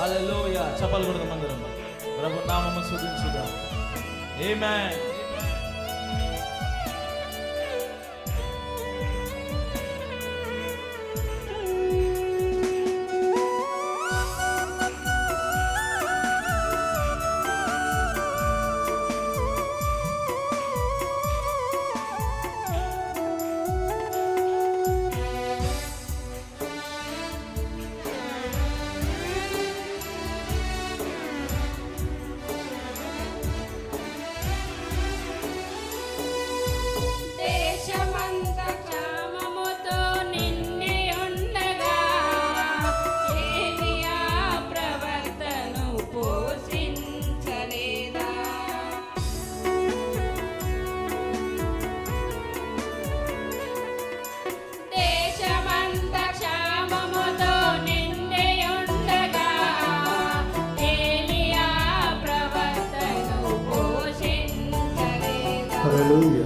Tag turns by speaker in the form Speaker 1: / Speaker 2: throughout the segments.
Speaker 1: హాలలోయ చెప్పాలి కూడా మందిరం ప్రభు నామము
Speaker 2: శుద్ధించుగా ఏమే Hallelujah.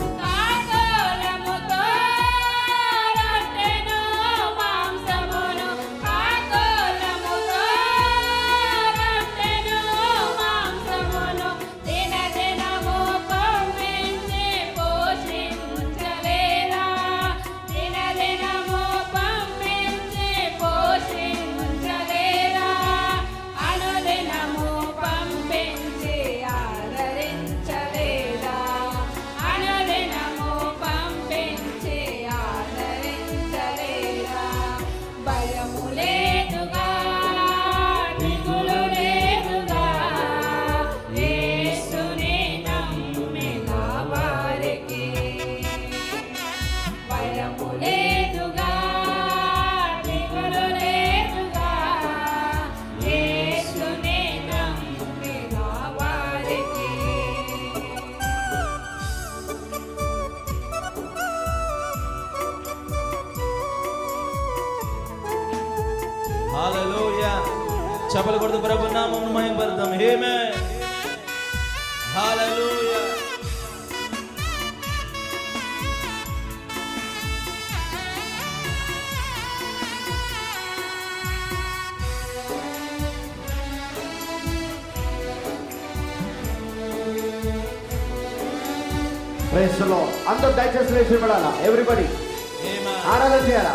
Speaker 1: చపలు కొడుతూ ప్రభు నామమును మహింపడదాం హేమే హల్లెలూయా
Speaker 3: ప్రేస్లో అందరూ దయచేసి లేచి పడాలా ఎవ్రీబడి ఆరాధన చేయాలా?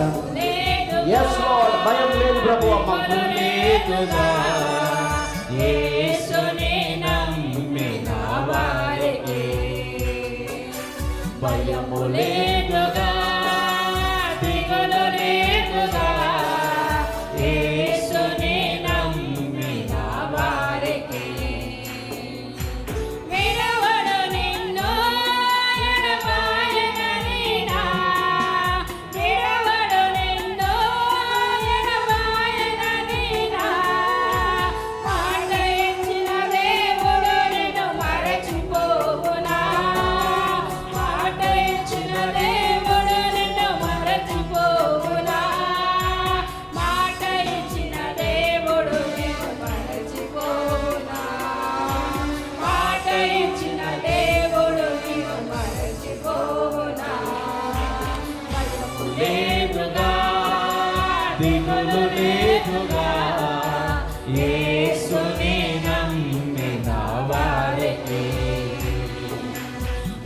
Speaker 3: భయం.
Speaker 2: లేదు
Speaker 3: Yes, Lord. భయం లేదు ప్రభు అమ్మ.
Speaker 2: లేదుగా యేసుని నమ్మిన వారికి భయము లేదుగా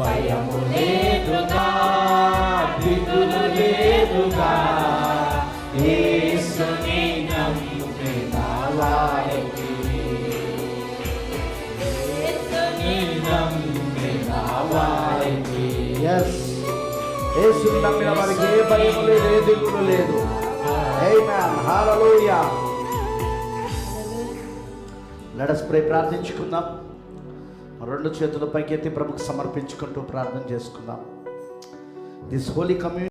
Speaker 2: భయము లేదుగా దిగులు లేదుగా. ఏసుని నమ్మిన వారికి యేసుని నమ్మిన వారికి
Speaker 3: ఎస్ ఏసుని నమ్మిన వారికి ఏ భయము లేదు ఏ దిగులు లేదు. Amen hallelujah let us pray ప్రార్థించుకుందాం. రెండు చేతుల పైకెత్తి ప్రభుకు సమర్పించుకుంటూ ప్రార్థన చేసుకుందాం. This Holi community